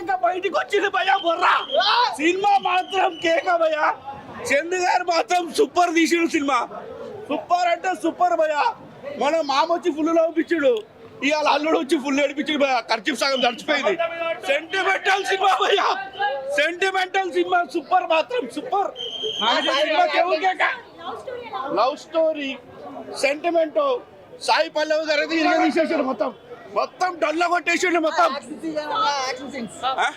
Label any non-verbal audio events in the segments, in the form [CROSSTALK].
ఇంకా బయటికి వచ్చింది భయ్యా బొర్రా. సినిమా మాత్రం కేక భయ్యా. చందు గారు మాత్రం సూపర్ తీసిండు సినిమా. సూపర్ అంటే సూపర్ భయ్యా. మన మామ వచ్చి ఫుల్ నవ్వుపించుడు ఇవాళ అల్లుడు వచ్చి ఫుల్ ఏడిపించుడు భయ్యా. ఖర్చు సగం చచ్చిపోయింది సెంటిమెంటల్ సినిమా భయ్యా. సెంటిమెంటల్ సినిమా సూపర్ మాత్రం super. Love story sentiment Sai Pallavi గారు అయితే ఇరగ తీసేసాడు మొత్తం. మొత్తం డల్ల కొట్టేసాడు మొత్తం. ఆ?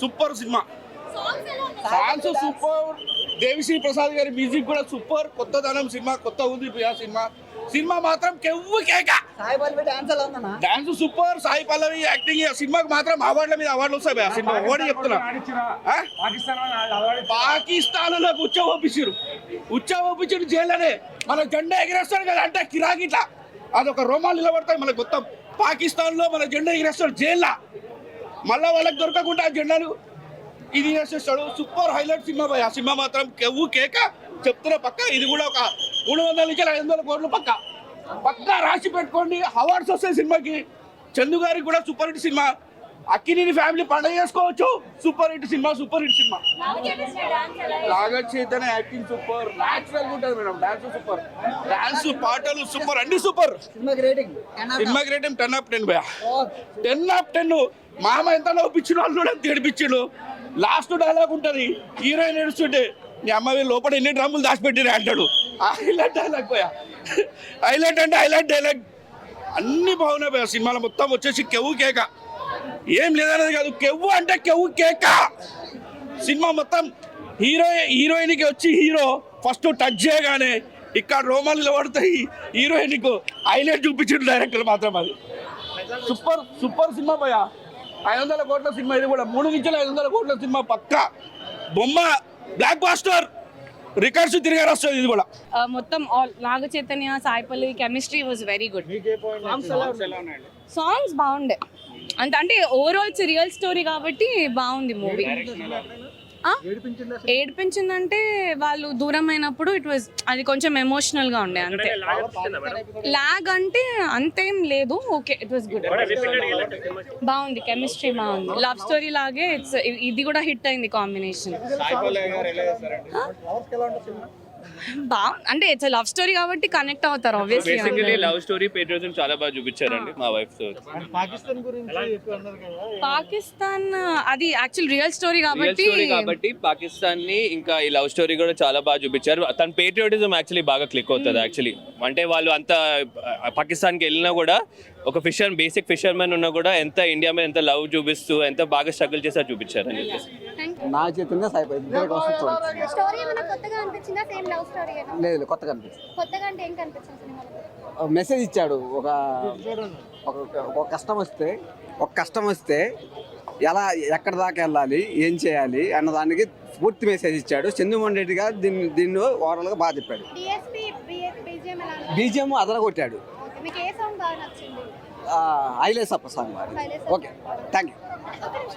Super cinema. Songs super. Devi Sri Prasad గారి మ్యూజిక్ కూడా సూపర్. కొత్తదనం సినిమా కొత్త ఉంది ప్రియా సినిమా. సినిమా మాత్రం కెవ్వు కేక. Sai Pallavi dance super. Sai Pallavi acting ఆ సినిమాకి మాత్రం అవార్డుల మీద అవార్డులు వస్తాయి భయ్యా. సినిమా. ఓడి చెప్తున్నా. ఆ? పాకిస్తాన్లోకి ఉచ్చ పంపించారు ఉచ్చ పంపించారు జైల్లోనే. మన జెండా ఎగిరేస్తాడు కదా అంటే కిరాకిట అదొక రోమాలు నిలబడతాయి. మనకు మొత్తం పాకిస్తాన్లో మన జెండా ఎగిరేస్తాడు జైల్లో మళ్ళా వాళ్ళకి దొరకకుండా ఆ జెండాలు ఇది వేసేస్తాడు సూపర్ హైలైట్ సినిమా పోయి ఆ సినిమా మాత్రం కెవ్వు కేక చెప్తున్న పక్క ఇది కూడా ఒక మూడు వందల నుంచి ఐదు వందల కోట్లు పక్క. పక్కా రాసి పెట్టుకోండి. అవార్డ్స్ వస్తాయి సినిమాకి. చందు గారికి కూడా super hit cinema. Akkineni family పండగ చేసుకోవచ్చు. Super hit cinema super hit cinema. Naga Chaitanya acting super natural ఉంటుంది మేడం డాన్స్ సూపర్ డాన్స్ పాటలు సూపర్ అన్ని సూపర్ సినిమాకి rating cinema rating ten of ten భయ టెన్ ఆఫ్ టెన్ మామ ఎంత నవ్వుపించిన వాళ్ళు ఏడిపించిండు. లాస్ట్ డైలాగ్ ఉంటుంది హీరోయిన్ ఏడుస్తుంటే నీ అమ్మాయి లోపల ఎన్ని డ్రమ్ములు దాచిపెట్టిరే అంటాడు. హైలైట్ డైలాగ్ పోయా హైలైట్ అంటే హైలైట్ డైలాగ్ అన్ని బాగున్నాయి పోయా సినిమాలో మొత్తం వచ్చేసి కెవ్వు కేక. ఏం లేదనేది కాదు. కెవ్వు అంటే కెవ్వు కేక. సినిమా మొత్తం హీరో హీరోయిన్కి వచ్చి హీరో ఫస్ట్ టచ్ చేయగానే ఇక్కడ రోమాలు నిలబడతాయి. హీరోయిన్కు హైలైట్ చూపించిన డైరెక్టర్ మాత్రం అది. సూపర్ సూపర్ సినిమా భయ ఐదు వందల కోట్ల సినిమా ఇది కూడా. మూడు నుంచి ఐదు వందల కోట్ల సినిమా పక్క. బొమ్మ బ్లాక్ బాస్టర్ రికార్డ్స్ తిరిగారు వస్తుంది ఇది కూడా. మొత్తం all Naga Chaitanya Saipalli chemistry was very good. Songs బాగుండే. అంత అంటే ఓవరాల్ ఇట్స్ రియల్ స్టోరీ కాబట్టి బాగుంది మూవీ ఏడిపించిందంటే వాళ్ళు దూరం అయినప్పుడు ఇట్ వాజ్ అది కొంచెం ఎమోషనల్గా ఉండే అంతే. లాగ్ అంటే అంతేం లేదు ఓకే ఇట్ వాస్ గుడ్ బాగుంది కెమిస్ట్రీ బాగుంది. లవ్ స్టోరీ లాగే ఇట్స్ ఇది కూడా హిట్ అయింది కాంబినేషన్ బా అంటే ఇట్స్ లవ్ స్టోరీ కాబట్టి కనెక్ట్ అవుతారు ఆబ్వియస్లీ లవ్ స్టోరీ పేట్రియటిజం చాలా బాగా చూపించారండి మా వైఫ్తో. పాకిస్తాన్ గురించి పాకిస్తాన్ అది యాక్చువల్ రియల్ స్టోరీ రియల్ కాబట్టి స్టోరీ కాబట్టి పాకిస్తాన్ని ఇంకా ఈ లవ్ స్టోరీ కూడా చాలా బాగా చూపించారు. తన పేట్రియాటిజం యాక్చువల్లీ బాగా క్లిక్ అవుతుంది యాక్చువల్లీ అంటే వాళ్ళు అంత పాకిస్తాన్కి వెళ్ళినా కూడా ఒక ఫిషర్ బేసిక్ ఫిషర్ మ్యాన్ ఉన్నా కూడా ఎంత ఇండియా మీద ఎంత లవ్ చూపిస్తూ ఎంత బాగా స్ట్రగుల్ చేశారు చూపించారు అని చెప్పేసి. నా చేతుల్లో సాయి పల్లవి ఇద్దరికి వస్తుంది చూడొచ్చు స్టోరీ ఏమైనా కొత్తగా అనిపించిందా? సేమ్ లవ్ స్టోరీ లేదు కొత్తగా అనిపిస్తుంది కొత్తగా అంటే ఏం కనిపించింది సినిమాలో? మెసేజ్ ఇచ్చాడు. ఒక ఒక- ఒక కష్టం వస్తే ఒక కష్టం వస్తే ఎలా ఎక్కడ దాకా వెళ్ళాలి ఏం చేయాలి అన్న దానికి పూర్తి మెసేజ్ ఇచ్చాడు. చంద్రమోహన్ రెడ్డి గారు దీన్ని దీన్ని ఓవరాల్గా బాగా చెప్పాడు. డిఎస్పీ బీజిఎం ఎలా ఉంది? బీజిఎం అదరగొట్టాడు ఓకే మీకు ఏ సాంగ్ బాగా నచ్చింది? ఐలేస్ అప్ప సాంగ్ ఓకే థ్యాంక్ యూ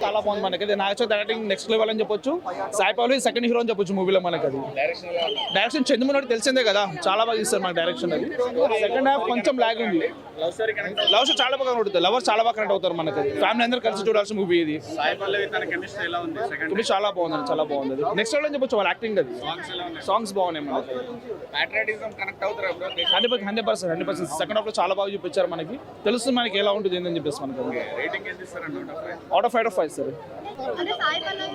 చాలా బాగుంది మనకి ఇది నాగచోత్ డైరెక్టింగ్ నెక్స్ట్ లెవెల్ అని చెప్పొచ్చు. సాయి పౌలి సెకండ్ హీరో అని చెప్పొచ్చు మూవీలో మనకి అది డైరెక్షన్ చంద్రమోహన్ తెలిసిందే కదా. చాలా బాగా ఇస్తారు మనకి డైరెక్షన్ అది. సెకండ్ హాఫ్ కొంచెం లాగ్ ఉంది. లవ్ స్టోరీ చాలా బాగా ఉంటుంది లవర్స్ చాలా బాగా కనెక్ట్ అవుతారు మనకి ఫ్యామిలీ అందరూ కలిసి చూడాల్సిన మూవీ ఇది. కెమిస్ట్రీ చాలా బాగుంది చాలా బాగుంది నెక్స్ట్ లెవెల్ అని చెప్పొచ్చు వాళ్ళ యాక్టింగ్ అది. సాంగ్స్ బాగున్నాయి మనకి. Hundred percent hundred percent hundred percent. Second హాఫ్లో చాలా బాగా చూపించారు మనకి. తెలుస్తుంది మనకి ఎలా ఉంటుంది ఏందని చెప్పేసి మనకి out of five of five sir Sai Pallavi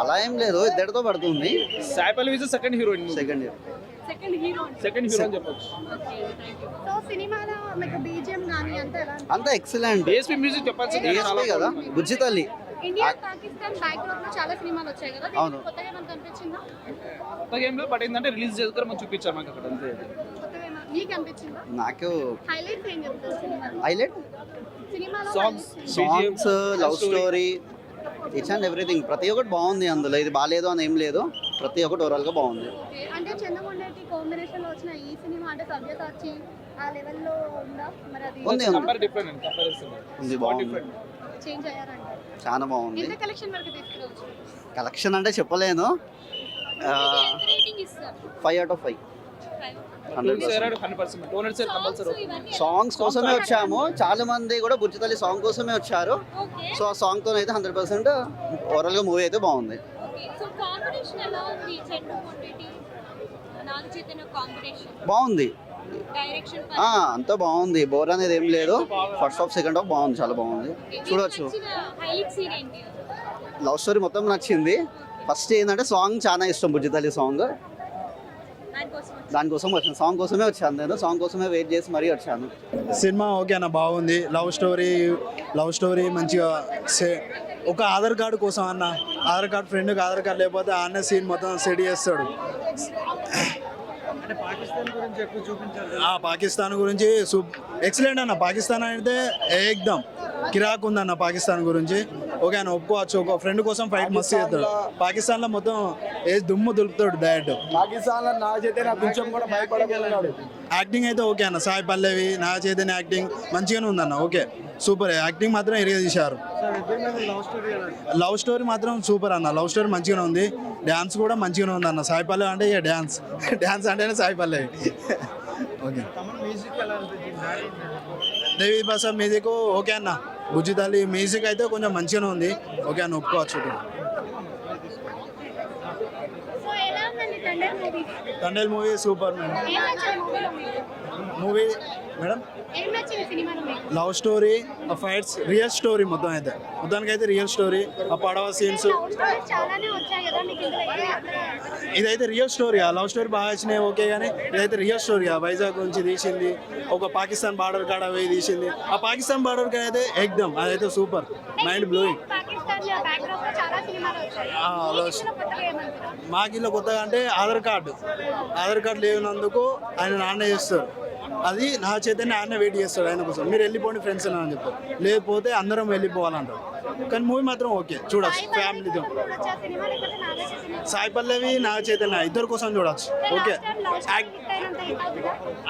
అలా ఏం లేదు ఇద్దరితో పడుతుంది. సాయిపల్లి విజ్ second heroine second year second hero second hero అని చెప్పొచ్చు. సో సినిమాలో మీకు బీజిఎం కానీ అంతా ఎక్సలెంట్ డిఎస్పీ మ్యూజిక్ చెప్పాల్సింది డిఎస్పీ కదా? బుజ్జి తల్లి. ఇండియా పాకిస్తాన్ బ్యాక్గ్రౌండ్లో చాలా సినిమాలు వచ్చాయి కదా? అవును. కొత్తగా ఏమైనా కనిపించిందా? కొత్త గేమ్లో బట్ ఏంటంటే రిలీజ్ చేసుకుని మనం చూపించారు మనకి అక్కడ అంతే. కొత్తగా మీకు నాకు హైలైట్స్ ఏం చెప్తారు highlight songs songs love story it's and everything ప్రతి ఒక్కటి బాగుంది అందులో. ఇది బాగాలేదు అని ఏం లేదు. ప్రతి ఒక్కటి ఓవరాల్గా బాగుంది. అంటే వచ్చిన ఈ సినిమా అంటే సభ్యత వచ్చి ఆ లెవెల్లో ఉందా? మరి అది ఉంది ఉంది. ఉంది బాగుంది. చేంజ్ అయ్యారంట. చాలా బాగుంది. ఎంత కలెక్షన్ వరకు తీసుకురావచ్చు? కలెక్షన్ అంటే చెప్పలేను. Five out of five songs కోసమే వచ్చాము. చాలా మంది కూడా బుజ్జితల్లి సాంగ్ కోసమే వచ్చారు. సో ఆ సాంగ్తో అయితే హండ్రెడ్ పర్సెంట్ ఓవరాల్గా మూవీ అయితే బాగుంది. ఓకే సో కాంబినేషన్ ఎలా ఉంది? చెండు మొండేటి నాగ చైతన్య కాంబినేషన్ బాగుంది డైరెక్షన్ ఆ, అంతా బాగుంది. బోర్ అనేది ఏం లేదు. ఫస్ట్ హాఫ్ సెకండ్ హాఫ్ బాగుంది. చాలా బాగుంది. చూడొచ్చు. హైలైట్ సీన్ ఏంటి? లవ్ స్టోరీ మొత్తం నచ్చింది. ఫస్ట్ ఏంటంటే సాంగ్ చాలా ఇష్టం బుజ్జితల్లి సాంగ్ దానికోసం వచ్చాను సాంగ్ కోసమే వచ్చాను నేను. సాంగ్ కోసమే వెయిట్ చేసి మరీ వచ్చాను. సినిమా ఓకే అన్న బాగుంది. లవ్ స్టోరీ లవ్ స్టోరీ మంచిగా సే- ఒక ఆధార్ కార్డు కోసం అన్న. ఆధార్ కార్డు ఫ్రెండ్కి ఆధార్ కార్డు లేకపోతే ఆ అన్న సీన్ మొత్తం సెట్ చేస్తాడు. ఆ, పాకిస్తాన్ గురించి సూప్ ఎక్సలెంట్ అన్న. పాకిస్తాన్ అయితే ఏకదం కిరాక్ ఉందన్న పాకిస్తాన్ గురించి. ఓకే అన్న ఒప్పుకోవచ్చు. ఒక ఫ్రెండ్ కోసం ఫైట్ మస్తు చేస్తాడు. పాకిస్తాన్లో మొత్తం ఏ దుమ్ము దులుపుతాడు డైరెక్ట్ పాకిస్తాన్లో నా చేతే నా కొంచెం కూడా భయపడగలిగాడు యాక్టింగ్ అయితే ఓకే అన్న. సాయి పల్లవి నా చైతన్య యాక్టింగ్ మంచిగానే ఉందన్న ఓకే సూపర్ యాక్టింగ్ మాత్రం ఇరిగా తీశారు. లవ్ స్టోరీ మాత్రం సూపర్ అన్న. లవ్ స్టోరీ మంచిగానే ఉంది. డ్యాన్స్ కూడా మంచిగానే ఉంది అన్న. సాయి పల్లవి అంటే ఇక డ్యాన్స్ డ్యాన్స్ అంటేనే Sai Pallavi. [LAUGHS] Okay. Devi Prasad music okay అన్న. బుజ్జితల్లి మ్యూజిక్ అయితే కొంచెం మంచిగానే ఉంది. ఓకే అన్న ఒప్పుకోవచ్చు తండ్రి movie super madam movie madam? Love story ఆ ఫైట్స్. రియల్ స్టోరీ మొత్తం అయితే. మొత్తానికి అయితే రియల్ స్టోరీ ఆ పడవ సీన్స్. ఇదైతే రియల్ స్టోరీ ఆ. లవ్ స్టోరీ బాగా వచ్చినాయి ఓకే కానీ ఇదైతే రియల్ స్టోరీ ఆ. వైజాగ్ నుంచి తీసింది ఒక పాకిస్తాన్ బార్డర్ కాడ పోయి తీసింది. ఆ పాకిస్తాన్ బార్డర్ కాడ అయితే ఎగ్దమ్ అదైతే సూపర్. మైండ్ బ్లోయింగ్ మాకు ఇలా కొత్తగా అంటే ఆధార్ కార్డు. ఆధార్ కార్డు లేనందుకు ఆయన నాన్న చేస్తారు. అది నా చైతన్య ఆయన వెయిట్ చేస్తాడు ఆయన కోసం మీరు వెళ్ళిపోండి ఫ్రెండ్స్ అని చెప్తారు లేకపోతే అందరం వెళ్ళిపోవాలంటారు. కానీ మూవీ మాత్రం ఓకే చూడొచ్చు. ఫ్యామిలీతో సాయి పల్లవి నాగ చైతన్య ఇద్దరు కోసం చూడొచ్చు. ఓకే?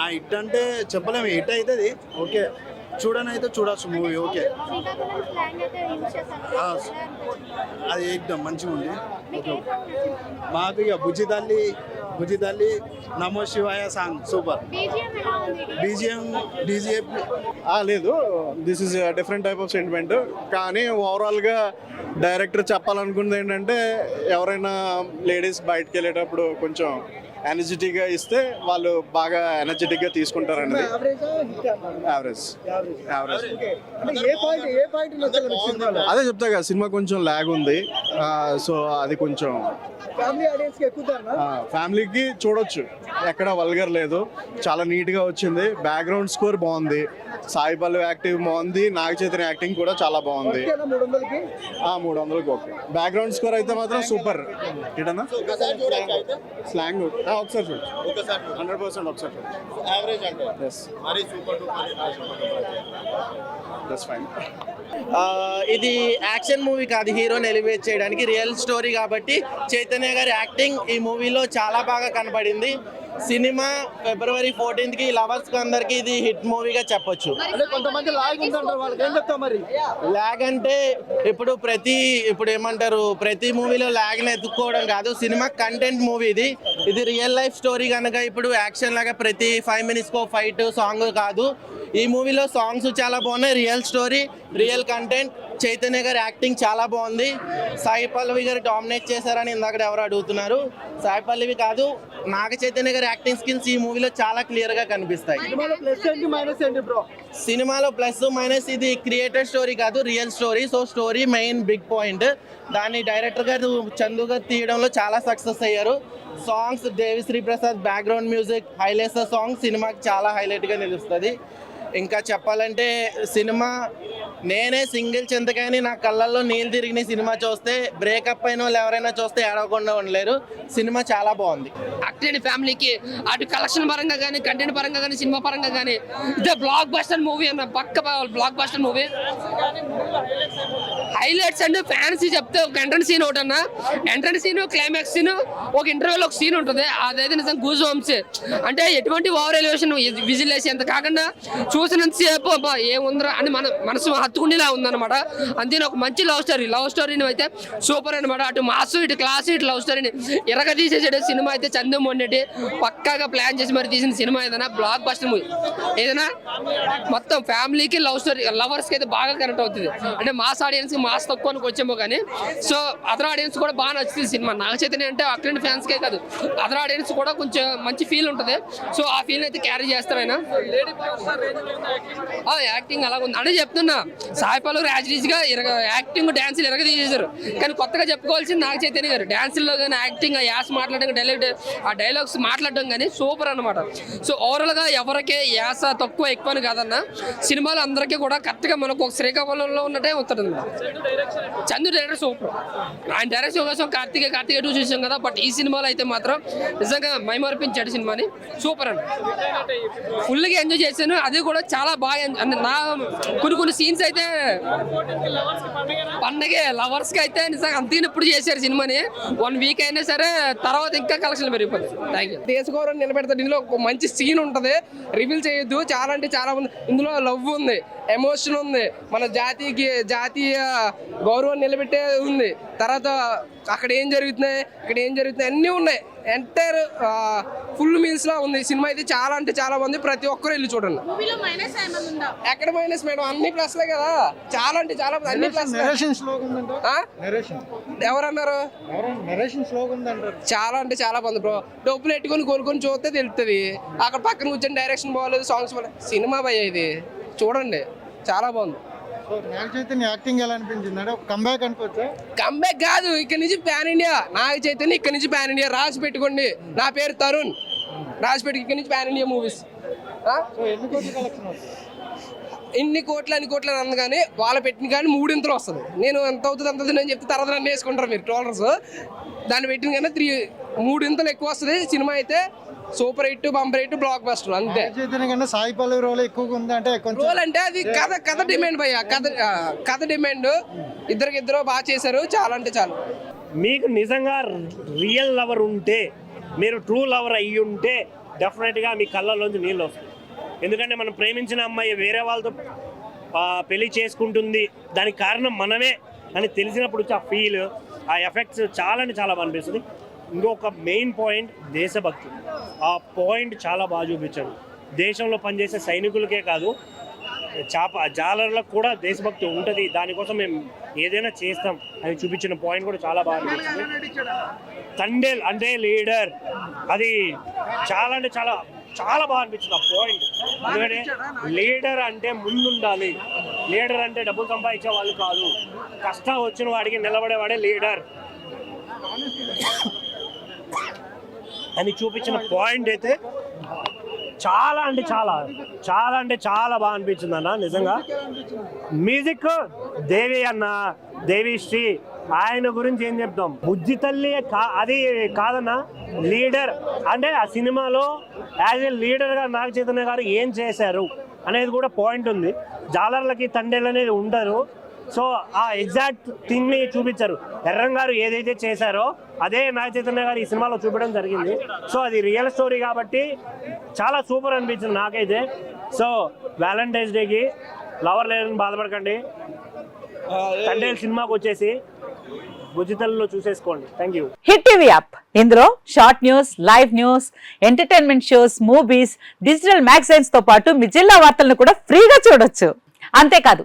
ఆ హిట్ అంటే చెప్పలేము హిట్ అవుతుంది ఓకే. చూడని అయితే చూడొచ్చు మూవీ ఓకే? అది ఏకదం మంచిగా ఉంది నచ్చింది? మాకు ఇక బుజ్జి తల్లి బుజ్జి తల్లి నమో శివాయ సాంగ్ సూపర్ బీజిఎం డీజే ఆ, లేదు. This is different type of sentiment కానీ ఓవరాల్గా డైరెక్టర్ చెప్పాలనుకున్నది ఏంటంటే ఎవరైనా లేడీస్ బయటకు వెళ్ళేటప్పుడు కొంచెం ఎనర్జెటిక్గా ఇస్తే వాళ్ళు బాగా ఎనర్జెటిక్గా తీసుకుంటారనేది యావరేజ్ యావరేజ్ అదే చెప్తా కదా సినిమా కొంచెం ల్యాగ్ ఉంది. సో అది కొంచెం. ఫ్యామిలీకి చూడొచ్చు. ఎక్కడ వల్గర్ లేదు. చాలా నీట్గా వచ్చింది. బ్యాక్గ్రౌండ్ స్కోర్ బాగుంది. సాయి పల్లవి యాక్టింగ్ బాగుంది. నాగ చైతన్య యాక్టింగ్ కూడా చాలా బాగుంది. మూడు వందలకి ఓకే. బ్యాక్గ్రౌండ్ స్కోర్ అయితే మాత్రం సూపర్ ఏంటన్నా? స్లాంగ్ ఒకసారి చూడు. హండ్రెడ్ పర్సెంట్ ఒకసారి చూడు. యావరేజ్ అంటే? దట్స్ ఫైన్ ఇది యాక్షన్ మూవీ కాదు. హీరోని ఎలివేట్ చేయడానికి రియల్ స్టోరీ కాబట్టి చైతన్య గారి యాక్టింగ్ ఈ మూవీలో చాలా బాగా కనబడింది సినిమా ఫిబ్రవరి ఫోర్టీన్త్కి లవర్స్కి అందరికి ఇది హిట్ మూవీగా చెప్పొచ్చు. కొంతమంది లాగ్ ఉందంటారు వాళ్ళకి? ఏం చెప్తావు మరి? లాగ్ అంటే ఇప్పుడు ప్రతి ఇప్పుడు ఏమంటారు ప్రతి మూవీలో లాగ్ని ఎత్తుక్కోవడం కాదు సినిమా కంటెంట్ మూవీ ఇది. ఇది రియల్ లైఫ్ స్టోరీ కనుక ఇప్పుడు యాక్షన్ లాగా ప్రతి ఫైవ్ మినిట్స్ కో ఫైట్ సాంగ్ కాదు. ఈ మూవీలో సాంగ్స్ చాలా బాగున్నాయి real story real content Chaitanya గారి యాక్టింగ్ చాలా బాగుంది. సాయి పల్లవి గారు డామినేట్ చేశారని ఇందాక ఎవరు అడుగుతున్నారు. సాయి పల్లవి కాదు నాగ చైతన్య గారి యాక్టింగ్ స్కిల్స్ ఈ మూవీలో చాలా క్లియర్గా కనిపిస్తాయి. సినిమాలో ప్లస్ మైనస్ ఇది క్రియేటర్ స్టోరీ కాదు real story so story main big point దాన్ని డైరెక్టర్ గారు చందు గారు తీయడంలో చాలా సక్సెస్ అయ్యారు. Songs Devi Sri Prasad background music highlights song సినిమాకి చాలా హైలైట్గా నిలుస్తుంది. ఇంకా చెప్పాలంటే సినిమా నేనే సింగిల్ చింతకాయని నా కళ్ళల్లో నీళ్ళు తిరిగిన సినిమా చూస్తే బ్రేకప్ అయిన వాళ్ళు ఎవరైనా చూస్తే ఏడవకుండా ఉండలేరు. సినిమా చాలా బాగుంది. అక్టెడ్ ఫ్యామిలీకి అటు కలెక్షన్ పరంగా కానీ కంటెంట్ పరంగా కానీ సినిమా పరంగా కానీ ఇదే బ్లాక్ బస్టర్ మూవీ అన్న పక్క బ్లాక్ బస్టర్ మూవీ హైలైట్స్ అంటే ఫ్యాన్సీ చెప్తే ఒక ఎంట్రన్స్ సీన్ ఒకటి అన్న. ఎంట్రన్స్ సీన్ క్లైమాక్స్ సీన్ ఒక ఇంటర్వ్యూలో ఒక సీన్ ఉంటుంది. అదైతే నిజం గూజ్ హోమ్స్ అంటే ఎటువంటి ఓవర్ ఎలివేషన్ విజిల్ వేసి ఎంత కాకుండా చూసినంతసేపు అబ్బా ఏముందిరా అని మన మనసు హత్తుకుండేలా ఉందన్నమాట. అంతేనా ఒక మంచి లవ్ స్టోరీ లవ్ స్టోరీని అయితే సూపర్ అనమాట అటు మాస్ ఇటు క్లాస్ ఇటు లవ్ స్టోరీని ఇరగ తీసేసాడు సినిమా అయితే చందు మొండెటి పక్కాగా ప్లాన్ చేసి మరి తీసిన సినిమా ఏదైనా? బ్లాక్ బస్టర్ మూవీ ఏదైనా? మొత్తం ఫ్యామిలీకి లవ్ స్టోరీ లవర్స్కి అయితే బాగా కనెక్ట్ అవుతుంది. అంటే మాస్ ఆడియన్స్కి మాస్ తక్కువ వచ్చేమో కానీ. సో అదర్ ఆడియన్స్ కూడా బాగా నచ్చుతుంది సినిమా. నాగ చైతన్య అంటే అక్కడ ఫ్యాన్స్కే కాదు. అదర్ ఆడియన్స్ కూడా కొంచెం మంచి ఫీల్ ఉంటుంది. సో ఆ ఫీల్ అయితే క్యారీ చేస్తారు ఆయన? యాక్టింగ్ అలా ఉంది అంటే చెప్తున్నా సాయిపాలు పల్లవి గా ఇరగ యాక్టింగ్ డాన్సులు ఇరగ తీసేశారు కానీ కొత్తగా చెప్పుకోవాల్సింది నాగ చైతన్య గారు. డాన్సుల్లో కానీ యాక్టింగ్ ఆ యాస్ మాట్లాడడం డైలాగ్ ఆ డైలాగ్స్ మాట్లాడడం కానీ సూపర్ అన్నమాట. సో ఓవరాల్గా ఎవరికే యాస తక్కువ ఎక్కువ అని కాదన్న సినిమాలు అందరికీ కూడా కరెక్ట్గా మనకు ఒక శ్రీకాకుళంలో ఉన్నట్టే వస్తుంది చందు డైరెక్టర్ సూపర్ ఆయన డైరెక్షన్ కోసం కార్తీక కార్తీక టూ చూసాం కదా బట్ ఈ సినిమాలో అయితే మాత్రం నిజంగా మైమర్పించాడు సినిమాని. సూపర్ అండి ఫుల్గా ఎంజాయ్ చేశాను. అది కూడా చాలా బాగా నా కొన్ని కొన్ని సీన్స్ అయితే పండగే లవర్స్కి అయితే నిజంగా అంతినప్పుడు చేశారు సినిమాని. వన్ వీక్ అయినా సరే తర్వాత ఇంకా కలెక్షన్ పెరిగిపోతుంది థ్యాంక్ యూ దేశ గౌరవం నిలబెడతాడు ఇందులో ఒక మంచి సీన్ ఉంటుంది. రివీల్ చేయొద్దు. చాలా అంటే చాలా ఉంది. ఇందులో లవ్ ఉంది. ఎమోషన్ ఉంది. మన జాతీయకి జాతీయ గౌరవం నిలబెట్టే ఉంది. తర్వాత అక్కడ ఏం జరుగుతున్నాయి ఇక్కడ ఏం జరుగుతున్నాయి అన్నీ ఉన్నాయి. ఎంటైర్ ఫుల్ మీల్స్ లా ఉంది. సినిమా అయితే చాలా అంటే చాలా బాగుంది ప్రతి ఒక్కరు వెళ్ళి చూడండి. మూవీలో మైనస్ ఏమైనా ఉందా? ఎక్కడ మైనస్ మేడం? అన్ని ప్లస్లే కదా. చాలా అంటే చాలా బాగుంది. అన్ని ప్లస్ ఎవరన్నారు? చాలా అంటే చాలా బాగుంది బ్రో డబ్బులు పెట్టుకొని కొనుక్కొని చూస్తే తెలుస్తుంది అక్కడ పక్కన కూర్చొని డైరెక్షన్ బాగోలేదు సాంగ్స్ బాగోలేదు సినిమా భయ ఇది. చూడండి. చాలా బాగుంది. యాక్టింగ్ ఎలా అనిపించింది? అంటే కంబ్యాక్ అనుకోవచ్చా? కంబ్యాక్ కాదు ఇక్కడ నుంచి ప్యాన్ ఇండియా నాగ చైతన్య ఇక్కడ నుంచి ప్యాన్ ఇండియా రాసి పెట్టుకోండి. నా పేరు తరుణ్. రాసి పెట్టుకు ఇక్కడ నుంచి ప్యాన్ ఇండియా మూవీస్ ఎన్ని కోట్ల కలెక్షన్ ఇన్ని కోట్లు అన్ని కోట్లు అని కానీ వాళ్ళ పెట్టిన కానీ మూడింతలు వస్తుంది. నేను ఎంత అవుతుంది అంత అని చెప్తే తర్వాత నన్ను వేసుకుంటారు మీరు ట్రోలర్స్ దాన్ని పెట్టిన కానీ త్రీ మూడింతలు ఎక్కువ వస్తుంది. సినిమా అయితే super hit bumper hit blockbuster అంతే చైతన్య సాయి పల్లవి రోల్ ఎక్కువగా ఉంది అంటే రోల్ అంటే అది కథ కథ డిమాండ్ భయ్య కథ కథ డిమాండ్ ఇద్దరికి ఇద్దరు బాగా చేశారు చాలా అంటే చాలా. మీకు నిజంగా రియల్ లవర్ ఉంటే మీరు ట్రూ లవర్ అయ్యి ఉంటే డెఫినెట్గా మీ కళ్ళలోంచి నీళ్ళు వస్తాయి. ఎందుకంటే మనం ప్రేమించిన అమ్మాయి వేరే వాళ్ళతో పెళ్ళి చేసుకుంటుంది. దానికి కారణం మనమే అని తెలిసినప్పుడు వచ్చే ఆ ఫీల్ ఆ ఎఫెక్ట్స్ చాలా అంటే చాలా బాగా అనిపిస్తుంది. ఇంకొక మెయిన్ పాయింట్ దేశభక్తి. ఆ పాయింట్ చాలా బాగా చూపించాడు. దేశంలో పనిచేసే సైనికులకే కాదు చాప జాలర్లకు కూడా దేశభక్తి ఉంటుంది. దానికోసం మేము ఏదైనా చేస్తాం అని చూపించిన పాయింట్ కూడా చాలా బాగా అనిపించింది తండేల్ అంటే లీడర్ అది చాలా అంటే చాలా చాలా బాగా అనిపించింది ఆ పాయింట్ ఎందుకంటే లీడర్ అంటే ముందుండాలి. లీడర్ అంటే డబ్బులు సంపాదించే వాళ్ళు కాదు. కష్టం వచ్చిన వాడికి నిలబడేవాడే లీడర్ అని చూపించిన పాయింట్ అయితే చాలా అంటే చాలా చాలా అంటే చాలా బాగా అనిపించింది అన్న నిజంగా. మ్యూజిక్ దేవి అన్న దేవిశ్రీ ఆయన గురించి ఏం చెప్తాం? బుద్ధి తల్లి కా అది కాదన్న లీడర్. అంటే ఆ సినిమాలో యాజ్ ఏ లీడర్గా నాగ చైతన్య గారు ఏం చేశారు అనేది కూడా పాయింట్ ఉంది. జాలర్లకి తండేలు అనేది ఉండరు. సో ఆ ఎగ్జాక్ట్ థింగ్ని చూపించారు. ఎర్రం గారు ఏదైతే చేశారో అదే నాగ చైతన్య గారు ఈ సినిమాలో చూపించడం జరిగింది. సో అది రియల్ స్టోరీ కాబట్టి చాలా సూపర్ అనిపించింది నాకైతే. సో వ్యాలంటైన్స్ డేకి లవర్ లేదని బాధపడకండి. తండేల్ సినిమాకి వచ్చేసి భుజితల్లో చూసేసుకోండి. Thank you hit TV app. ఇందులో short news live news entertainment shows movies digital మ్యాగజైన్స్తో పాటు మీ జిల్లా వార్తలను కూడా ఫ్రీగా చూడొచ్చు. అంతేకాదు